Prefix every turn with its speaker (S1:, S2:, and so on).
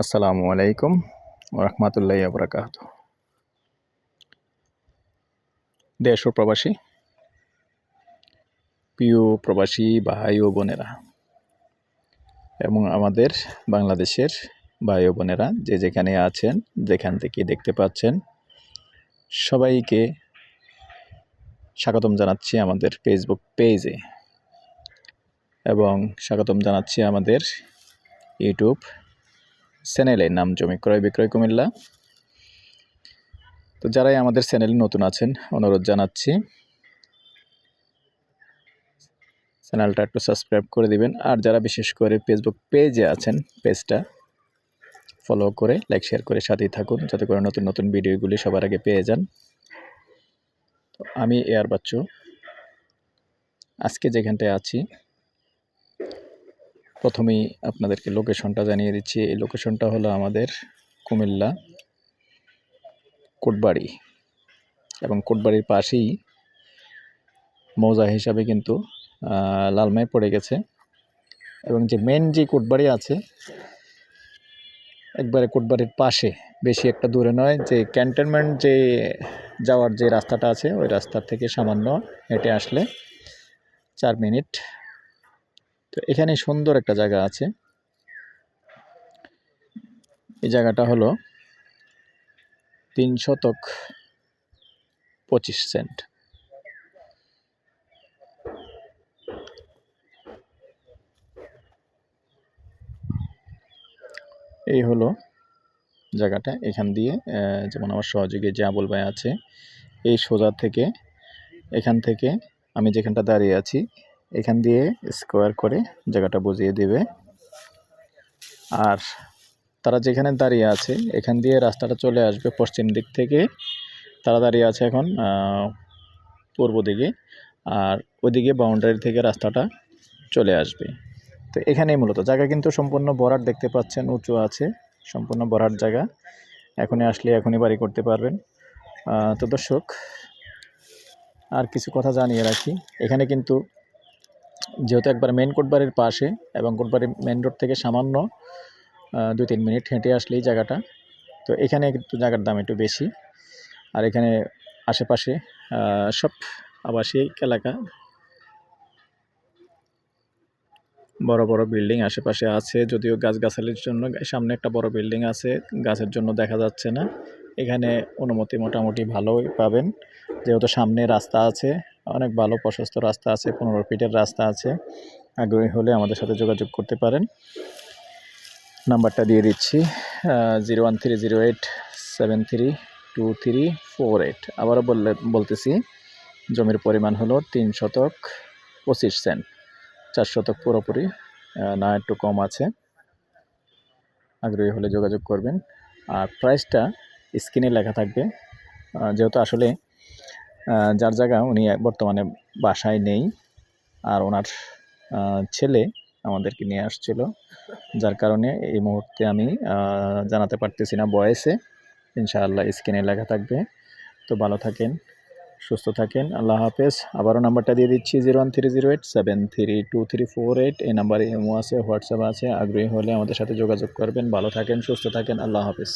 S1: আসসালামু আলাইকুম রহমতুল্লাহ বরকাত দেশ ও প্রবাসী, প্রিয় প্রবাসী ভাই ও বোনেরা, এবং আমাদের বাংলাদেশের ভাই ও বোনেরা, যে যেখানে আছেন, যেখান থেকে দেখতে পাচ্ছেন, সবাইকে স্বাগতম জানাচ্ছি আমাদের ফেসবুক পেজে এবং স্বাগতম জানাচ্ছি আমাদের ইউটিউব চ্যানেলের নাম জমি ক্রয় বিক্রয় কুমিল্লা। তো যারাই আমাদের চ্যানেলে নতুন আছেন, অনুরোধ জানাচ্ছি চ্যানেলটা একটু সাবস্ক্রাইব করে দিবেন। আর যারা বিশেষ করে ফেসবুক পেজে আছেন পেজটা ফলো করে লাইক শেয়ার করে সাথেই থাকুন, যাতে করে নতুন নতুন ভিডিওগুলি সবার আগে পেয়ে যান। আমি এয়ার বাচ্চু। আজকে যেখানটায় আছি প্রথমেই আপনাদেরকে লোকেশনটা জানিয়ে দিচ্ছি। এই লোকেশনটা হলো আমাদের কুমিল্লা কোটবাড়ি এবং কোটবাড়ির পাশেই মৌজা হিসাবে কিন্তু লালমাই পড়ে গেছে এবং যে মেন যে কোটবাড়ি আছে, একবারে কোটবাড়ির পাশে, বেশি একটা দূরে নয়, যে ক্যান্টনমেন্ট যে যাওয়ার যে রাস্তাটা আছে, ওই রাস্তার থেকে সামান্য হেঁটে আসলে চার মিনিট তো এখানে সুন্দর একটা জায়গা আছে। এই জায়গাটা হলো তিন শতক পঁচিশ সেন্ট। এই হলো জায়গাটা। এখান দিয়ে যেমন আমার সহযোগী যে আবুল ভাই আছে, এই সোজা থেকে, এখান থেকে আমি যেখানটা দাঁড়িয়ে আছি এখান দিয়ে স্কোয়ার করে জায়গাটা বুঝিয়ে দিবে। আর তারা যেখানে দাঁড়িয়ে আছে, এখান দিয়ে রাস্তাটা চলে আসবে পশ্চিম দিক থেকে। তারা দাঁড়িয়ে আছে এখন পূর্ব দিকে। আর ওইদিকে বাউন্ডারি থেকে রাস্তাটা চলে আসবে। তো এখানেই মূলত। জায়গা কিন্তু সম্পূর্ণ বরাট দেখতে পাচ্ছেন, উঁচু আছে, সম্পূর্ণ বরাট জায়গা। এখনই আসলে এখনই বাড়ি করতে পারবেন। তো দর্শক, আর কিছু কথা জানিয়ে রাখি। এখানে কিন্তু যেহেতু একবার মেন কোটবাড়ির পাশে এবং কোটবাড়ি মেন রোড থেকে সামান্য দুই তিন মিনিট হেঁটে আসলেই জায়গাটা। তো এখানে কিন্তু জায়গার দাম একটু বেশি। আর এখানে আশেপাশে সব আবাসিক এলাকা। বড় বড় বিল্ডিং আশেপাশে আছে, যদিও গাছগাছালির জন্য সামনে একটা বড় বিল্ডিং আছে, গাছের জন্য দেখা যাচ্ছে না। এখানে অনুমতি মোটামুটি ভালোই পাবেন। যেহেতু সামনে রাস্তা আছে অনেক ভালো প্রশস্ত রাস্তা আছে, পনেরো ফিটের রাস্তা আছে। আগ্রহী হলে আমাদের সাথে যোগাযোগ করতে পারেন। নাম্বারটা দিয়ে দিচ্ছি zero one three zero eight seven three two three four eight. আবারও বললে, বলতেছি, জমির পরিমাণ হলো তিন শতক পঁচিশ সেন্ট, চার শতক পুরোপুরি না একটু কম আছে। আগ্রহী হলে যোগাযোগ করবেন। আর প্রাইসটা স্ক্রিনে লেখা থাকবে। যেহেতু আসলে যার জায়গা উনি বর্তমানে বাসায় নেই। আর ওনার ছেলে আমাদেরকে নিয়ে আসছিল। যার কারণে এই মুহূর্তে আমি জানাতে পারতেছি না বয়সে। ইনশাআল্লাহ স্ক্রিনে লেখা থাকবে। তো ভালো থাকেন, সুস্থ থাকেন। আল্লাহ হাফেজ। আবারও নাম্বারটা দিয়ে দিচ্ছি zero one three zero eight seven three two three four eight. এই নাম্বারে এমও আছে, হোয়াটসঅ্যাপ আছে। আগ্রহী হলে আমাদের সাথে যোগাযোগ করবেন। ভালো থাকেন, সুস্থ থাকেন। আল্লাহ হাফেজ।